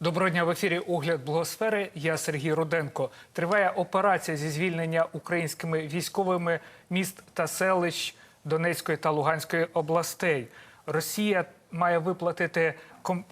Доброго дня в ефірі Огляд Благосфери. Я Сергій Руденко. Триває операція зі звільнення українськими військовими міст та селищ Донецької та Луганської областей. Росія має виплатити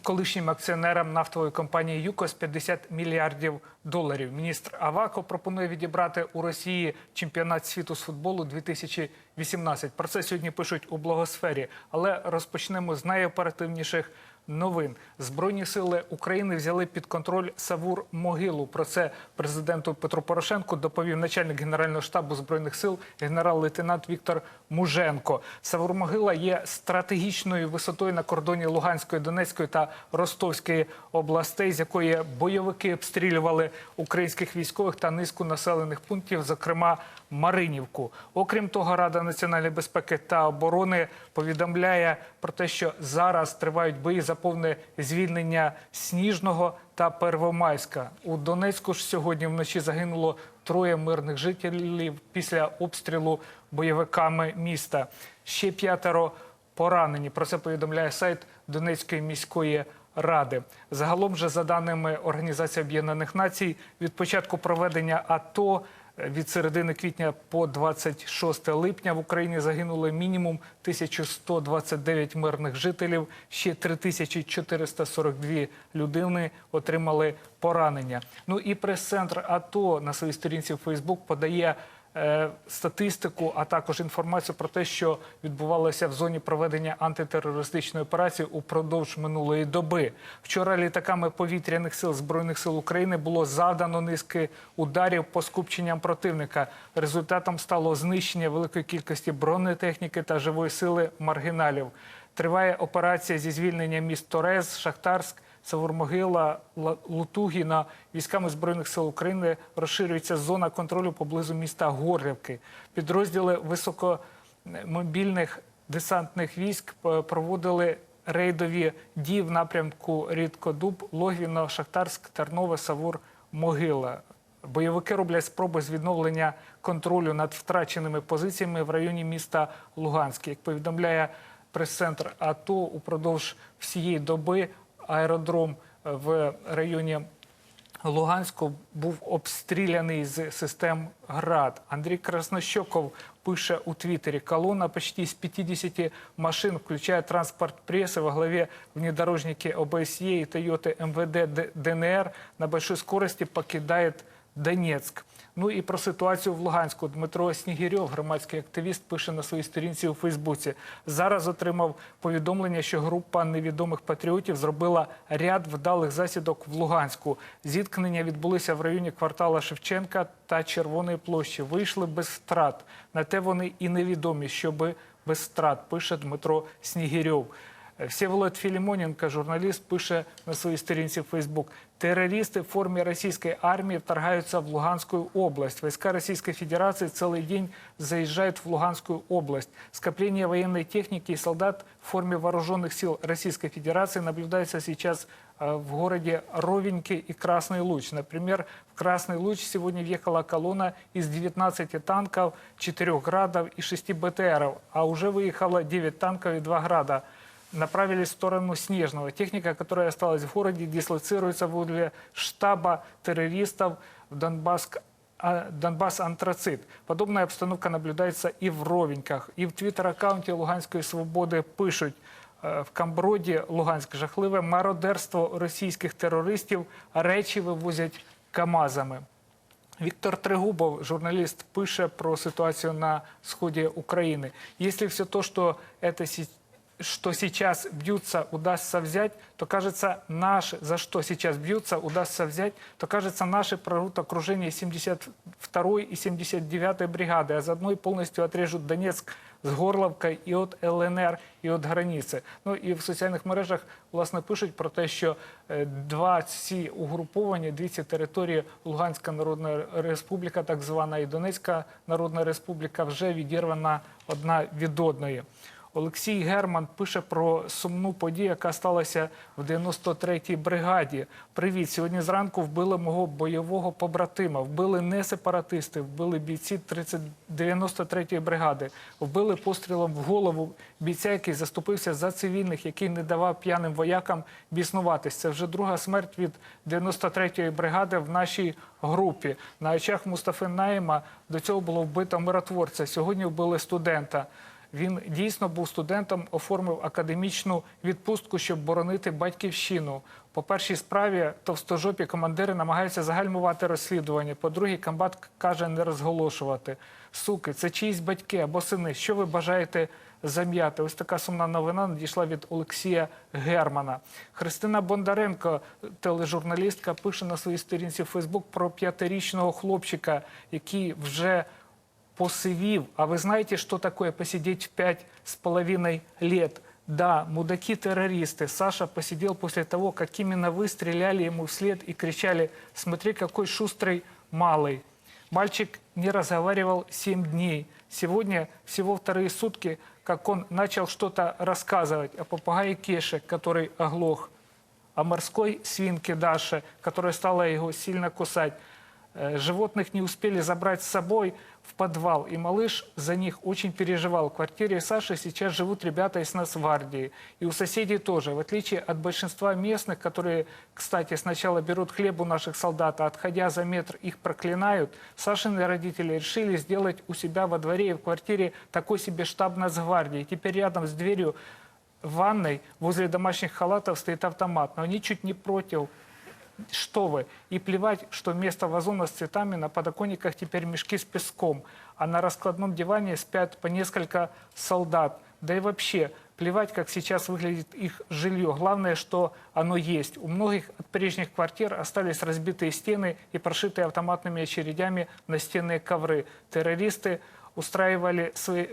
колишнім акціонерам нафтової компанії ЮКОС 50 мільярдів доларів. Міністр Авако пропонує відібрати у Росії чемпіонат світу з футболу 2018. Про це сьогодні пишуть у благосфері. Але розпочнемо з найоперативніших новин. Збройні сили України взяли під контроль Савур Могилу. Про це президенту Петру Порошенку доповів начальник генерального штабу збройних сил генерал-лейтенант Віктор Муженко. Савур Могила є стратегічною висотою на кордоні Луганської, Донецької та Ростовської областей, з якої бойовики обстрілювали українських військових та низку населених пунктів, зокрема Маринівку. Окрім того, Рада національної безпеки та оборони повідомляє про те, що зараз тривають бої за повне звільнення Сніжного та Первомайська. У Донецьку ж сьогодні вночі загинуло троє мирних жителів після обстрілу бойовиками міста. Ще п'ятеро поранені. Про це повідомляє сайт Донецької міської ради. Загалом же, за даними Організації Об'єднаних Націй, від початку проведення АТО е, від середини квітня по 26 липня в Україні загинули мінімум 1129 мирних жителів, ще 3442 людини отримали поранення. Ну і прес-центр АТО на своїй сторінці в Фейсбук подає статистику, а також інформацію про те, що відбувалося в зоні проведення антитерористичної операції упродовж минулої доби. Вчора літаками повітряних сил збройних сил України було завдано низки ударів по скупченням противника. Результатом стало знищення великої кількості бронетехніки та живої сили маргіналів. Триває операція зі звільнення міст Торез, Шахтарськ. Савурмогила, Ла- Лутугіна військами збройних сил України розширюється зона контролю поблизу міста Горлівки. Підрозділи високомобільних десантних військ проводили рейдові дії в напрямку Рідкодуб, Логвіно, Шахтарськ, Тернове, Савур, Могила. Бойовики роблять спроби з відновлення контролю над втраченими позиціями в районі міста Луганськ. Як повідомляє прес-центр АТО, упродовж всієї доби аеродром в районі Луганську був обстріляний з систем ГРАД. Андрій Краснощоков пише у Твиттере, колонна почти из 50 машин, включая транспорт прессы во главе внедорожники ОБСЕ и Toyota МВД ДНР, на большой скорости покидает Донецьк. Ну і про ситуацію в Луганську Дмитро Снігірьов, громадський активіст, пише на своїй сторінці у Фейсбуці. Зараз отримав повідомлення, що група невідомих патріотів зробила ряд вдалих засідок в Луганську. Зіткнення відбулися в районі квартала Шевченка та Червоної площі. Вийшли без втрат. На те вони і невідомі, щоби без втрат, пише Дмитро Снігірьов. Всеволод Филимоненко, журналист, пише на своей сторінці в Facebook. Террористы в форме российской армии вторгаются в Луганскую область. Войска Российской Федерации целый день заезжают в Луганскую область. Скопление военной техники и солдат в форме вооруженных сил Российской Федерации наблюдается сейчас в городе Ровеньки и Красный Луч. Например, в Красный Луч сегодня въехала колонна из 19 танков, 4 градов и 6 БТРов, а уже выехало 9 танков и 2 града направились в сторону Снежного. Техника, которая осталась в городе, дислоцируется возле штаба террористов в Донбасс, Донбасс Антрацит. Подобная обстановка наблюдается и в Ровеньках. І в твіттер-аккаунті Луганської свободи пишуть, е, в Камброді, Луганськ, жахливе мародерство російських терористів, речі вивозять КАМАЗами. Віктор Трегубов, журналист, пише про ситуацию на сходе Украины. Если все то, что это что сейчас бьются, удастся взять, то кажется, наши, за что сейчас бьются, удастся взять, то кажется, наши прорвут окружение 72-й и 79-й бригады, а заодно и полностью отрежут Донецк з Горловкою і от ЛНР, і от границі. Ну і в соціальних мережах власне пишуть про те, що е, два ці угруповання, дві ці території Луганська Народна Республіка, так звана і Донецька Народна Республіка, вже відірвана одна від одної. Олексій Герман пише про сумну подію, яка сталася в 93-й бригаді. Привіт! Сьогодні зранку вбили мого бойового побратима. Вбили не сепаратисти, вбили бійці 30 93-ї бригади. Вбили пострілом в голову бійця, який заступився за цивільних, який не давав п'яним воякам біснуватись. Це вже друга смерть від 93-ї бригади в нашій групі. На очах Мустафи Наїма до цього було вбито миротворця. Сьогодні вбили студента. Він дійсно був студентом, оформив академічну відпустку, щоб боронити батьківщину. По першій справі товстожопі командири намагаються загальмувати розслідування. По-друге, комбат каже не розголошувати. Суки, це чиїсь батьки або сини. Що ви бажаєте зам'яти? Ось така сумна новина надійшла від Олексія Германа. Христина Бондаренко, тележурналістка, пише на своїй сторінці в Фейсбук про п'ятирічного хлопчика, який вже посивив. А вы знаете, что такое посидеть пять с половиной лет? Да, мудаки-террористы. Саша посидел после того, как именно вы стреляли ему вслед и кричали «Смотри, какой шустрый малый». Мальчик не разговаривал семь дней. Сегодня всего вторые сутки, как он начал что-то рассказывать о попугае Кеше, который оглох, о морской свинке Даше, которая стала его сильно кусать. Э, Животных не успели забрать с собой в подвал, и малыш за них очень переживал. В квартире Саши сейчас живут ребята из Нацгвардии, и у соседей тоже. В отличие от большинства местных, которые, кстати, сначала берут хлеб у наших солдат, а отходя за метр их проклинают, Сашины родители решили сделать у себя во дворе и в квартире такой себе штаб Нацгвардии. Теперь рядом с дверью в ванной возле домашних халатов стоит автомат, но они чуть не против что вы. И плевать, что вместо вазона с цветами на подоконниках теперь мешки с песком, а на раскладном диване спят по несколько солдат. Да и вообще, плевать, как сейчас выглядит их жилье. Главное, что оно есть. У многих от прежних квартир остались разбитые стены и прошитые автоматными очередями настенные ковры. Террористы устраивали свои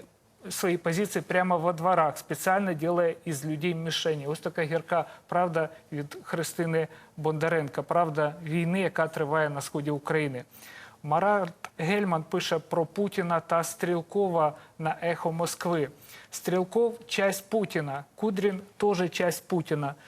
свої позиції прямо во дворах, спеціально делая із людей мішені. Ось така гірка правда від Христини Бондаренка, правда війни, яка триває на сході України. Марат Гельман пише про Путіна та Стрілкова на ехо Москви. Стрелков – часть Путина, Кудрин – тоже часть.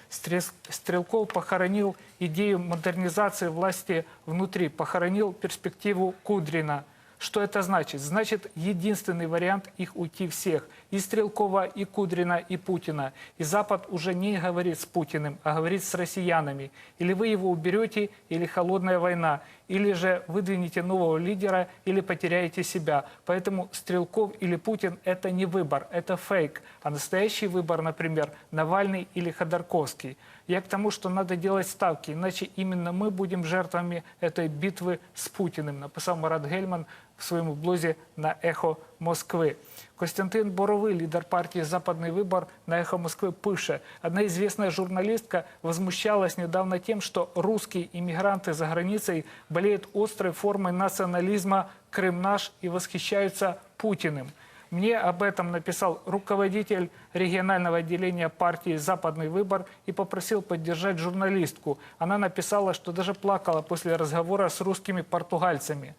Стрес- Стрелков похоронил идею модернизации власти внутри, похоронил перспективу Кудрина – что это значит? Значит, единственный вариант их уйти всех. И Стрелкова, и Кудрина, и Путина. И Запад уже не говорит с Путиным, а говорит с россиянами. Или вы его уберете, или холодная война. Или же выдвинете нового лидера, или потеряете себя. Поэтому Стрелков или Путин – это не выбор, это фейк. А настоящий выбор, например, Навальный или Ходорковский. Я к тому, что надо делать ставки, иначе именно мы будем жертвами этой битвы с Путиным, написал Марат Гельман в своєму блозі на Ехо Москви. Костянтин Боровий, лидер партии «Западный выбор» на «Эхо Москвы» пише. Одна известная журналистка возмущалась недавно тем, что русские иммигранты за границей болеют острой формой национализма «Крым наш» и восхищаются Путиным. Мне об этом написал руководитель регионального отделения партии «Западный выбор» и попросил поддержать журналистку. Она написала, что даже плакала после разговора с русскими португальцами.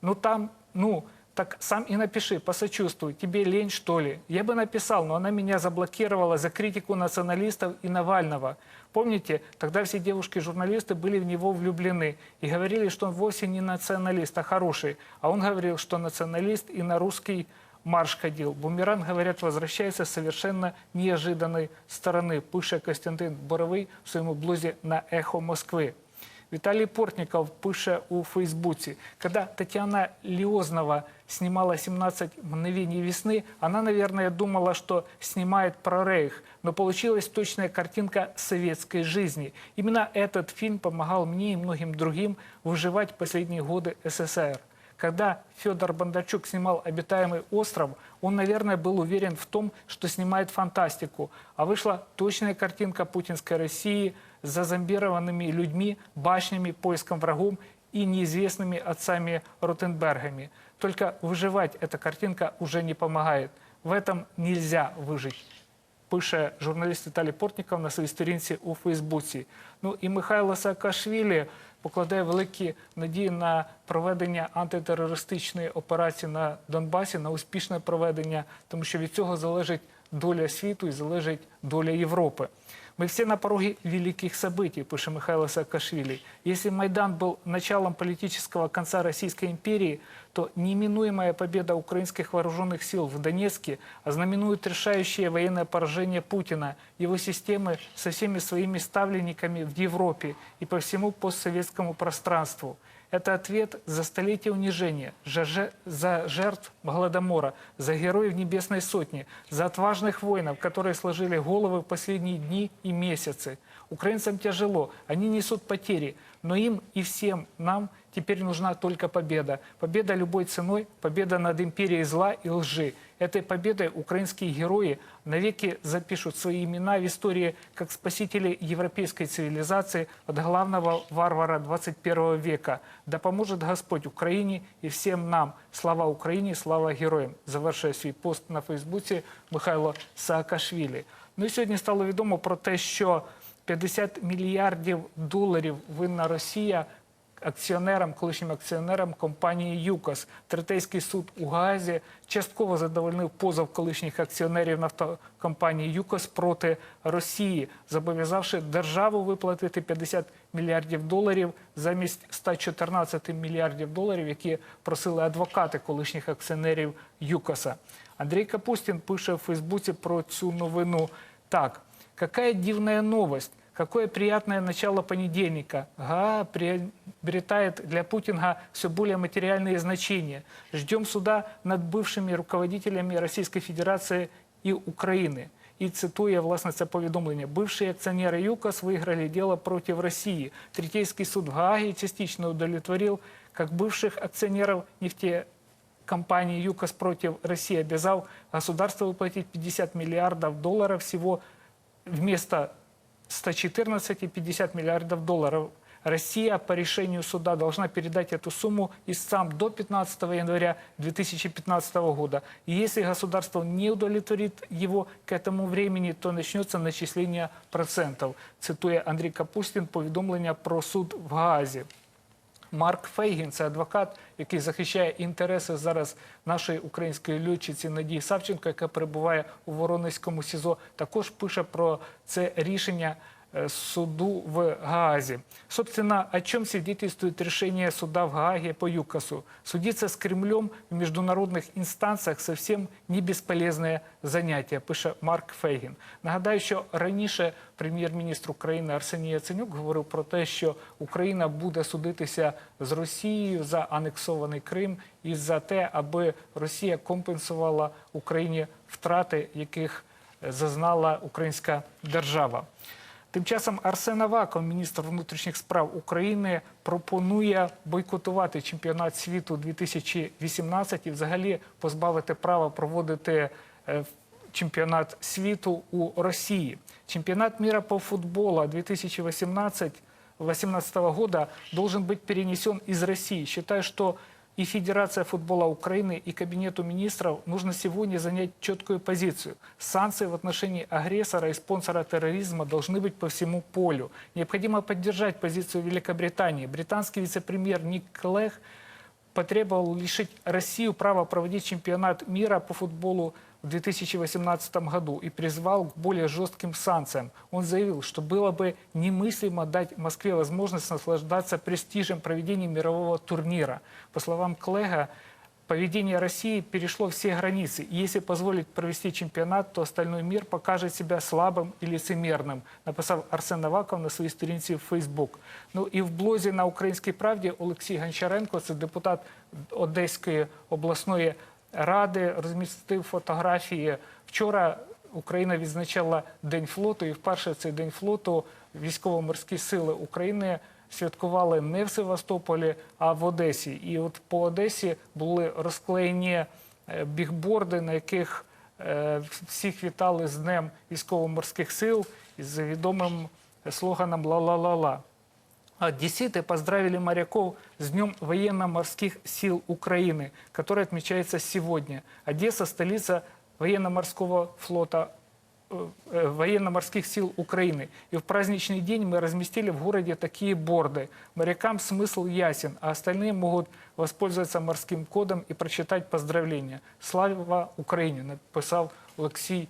Ну там, ну, так сам и напиши, посочувствуй. Тебе лень, что ли? Я бы написал, но она меня заблокировала за критику националистов и Навального. Помните, тогда все девушки-журналисты были в него влюблены и говорили, что он вовсе не националист, а хороший. А он говорил, что националист и на русский марш ходил. Бумеранг, говорят, возвращается с совершенно неожиданной стороны, пише Костянтин Боровий в своєму блозі на «Эхо Москвы». Виталий Портников пише у Фейсбуке, когда Татьяна Лиознова снимала «17 мгновений весны», она, наверное, думала, что снимает про Рейх, но получилась точная картинка советской жизни. Именно этот фильм помогал мне и многим другим выживать последние годы СССР. Когда Федор Бондарчук снимал «Обитаемый остров», он, наверное, был уверен в том, что снимает фантастику. А вышла точная картинка путинской России зазомбированными людьми, башнями, поиском врагом и неизвестными отцами Ротенбергами. Только выживать эта картинка уже не помогает. В этом нельзя выжить. Пише журналіст Віталій Портніков на своїй сторінці у Фейсбуці. Ну і Михайло Саакашвілі покладає великі надії на проведення антитерористичної операції на Донбасі, на успішне проведення, тому що від цього залежить доля світу і залежить доля Європи. Мы все на пороге великих событий, пишет Михаил Саакашвили. Если Майдан был началом политического конца Российской империи, то неминуемая победа украинских вооруженных сил в Донецке ознаменует решающее военное поражение Путина, его системы со всеми своими ставленниками в Европе и по всему постсоветскому пространству. Это ответ за столетие унижения, за же- за жертв Голодомора, за героев Небесной Сотни, за отважных воинов, которые сложили головы в последние дни и месяцы. Украинцам тяжело, они несут потери, но им и всем нам теперь нужна только победа. Победа любой ценой, победа над империей зла и лжи. Этой победой украинские герои навеки запишут свои имена в истории как спасители европейской цивилизации от главного варвара 21 века. Да поможет Господь Украине и всем нам. Слава Украине, слава героям. Завершує свій пост на Фейсбуці Михайло Саакашвілі. Ну і сьогодні стало відомо про те, що 50 мільярдів доларів винна Росія Акціонерам, колишнім акціонерам компанії ЮКОС. Третейський суд у Гаазі частково задовольнив позов колишніх акціонерів нафтокомпанії ЮКОС проти Росії, зобов'язавши державу виплатити 50 мільярдів доларів замість 114 мільярдів доларів, які просили адвокати колишніх акціонерів ЮКОСа. Андрій Капустін пише в Фейсбуці про цю новину так. Какая дивная новость. Какое приятное начало понедельника. ГАА приобретает для Путина все более материальные значения. Ждем суда над бывшими руководителями Российской Федерации и Украины. І цитує власне це повідомлення. Бивші акціонери ЮКОС виграли дело против России. Третейский суд в Гааге частично удовлетворил как бывших акционеров нефте компании ЮКОС против России обязал государство выплатить 50 миллиардов долларов всего вместо 114 и 50 миллиардов долларов. Россия по решению суда должна передать эту сумму истцам до 15 января 2015 года. И если государство не удовлетворит его к этому времени, то начнется начисление процентов. Цитує Андрій Капустін повідомлення про суд в Гаазі. Марк Фейгін, це адвокат, який захищає інтереси зараз нашої української льотчиці Надії Савченко, яка перебуває у Воронезькому СІЗО, також пише про це рішення суду в Гаазі. Собственно, о чем свидетельствует решение суда в Гааге по ЮКОСу? Судиться с Кремлем в международных инстанциях совсем не бесполезное заняття, пише Марк Фейгін. Нагадаю, що раніше прем'єр-міністр України Арсеній Яценюк говорив про те, що Україна буде судитися з Росією за анексований Крим і за те, аби Росія компенсувала Україні втрати, яких е, зазнала українська держава. Тим часом Арсен Аваков, міністр внутрішніх справ України, пропонує бойкотувати чемпіонат світу 2018 і взагалі позбавити права проводити е, чемпіонат світу у Росії. Чемпионат мира по футболу 2018 2018 года должен быть перенесен из России. Считаю, что и Федерация футбола Украины, и Кабинету министров нужно сегодня занять четкую позицию. Санкции в отношении агрессора и спонсора терроризма должны быть по всему полю. Необходимо поддержать позицию Великобритании. Британский вице-премьер Ник Клех потребовал лишить Россию права проводить чемпионат мира по футболу в 2018 году и призвал к более жестким санкциям. Он заявил, что было бы немыслимо дать Москве возможность наслаждаться престижем проведения мирового турнира. По словам Клега, поведение России перешло все границы. И если позволить провести чемпионат, то остальной мир покажет себя слабым и лицемерным, написав Арсен Аваков на своїй сторінці в Facebook. Ну і в блозі на Українській правді Олексій Гончаренко, це депутат Одеської обласної ради, розмістив фотографії. Вчора Україна відзначала День флоту, і вперше цей День флоту військово-морські сили України святкували не в Севастополі, а в Одесі. І от по Одесі були розклеєні е, бігборди, на яких е, всіх вітали з Днем військово-морських сил із відомим слоганом «Ла-ла-ла-ла» Одесситы поздравили моряков с Днем военно-морских сил Украины, который отмечается сегодня. Одесса – столица военно-морского флота, э, э, военно-морских сил Украины. И в праздничный день мы разместили в городе такие борды. Морякам смысл ясен, а остальные могут воспользоваться морским кодом и прочитать поздравления. Слава Украине, написал Олексій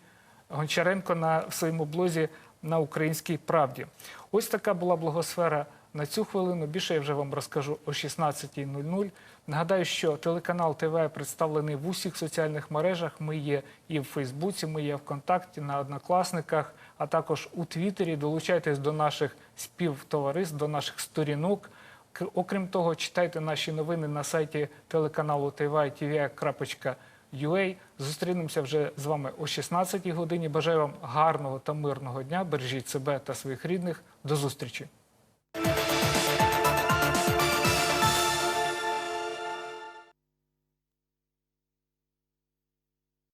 Гончаренко на в своєму блозі на Українській правді. Ось така була благосфера на цю хвилину. Більше я вже вам розкажу о 16.00. Нагадаю, що телеканал ТВ представлений в усіх соціальних мережах. Ми є і в Фейсбуці, ми є ВКонтакті, на Однокласниках, а також у Твіттері. Долучайтесь до наших співтовариств, до наших сторінок. Окрім того, читайте наші новини на сайті телеканалу tv.ua. Зустрінемося вже з вами о 16 годині. Бажаю вам гарного та мирного дня. Бережіть себе та своїх рідних. До зустрічі.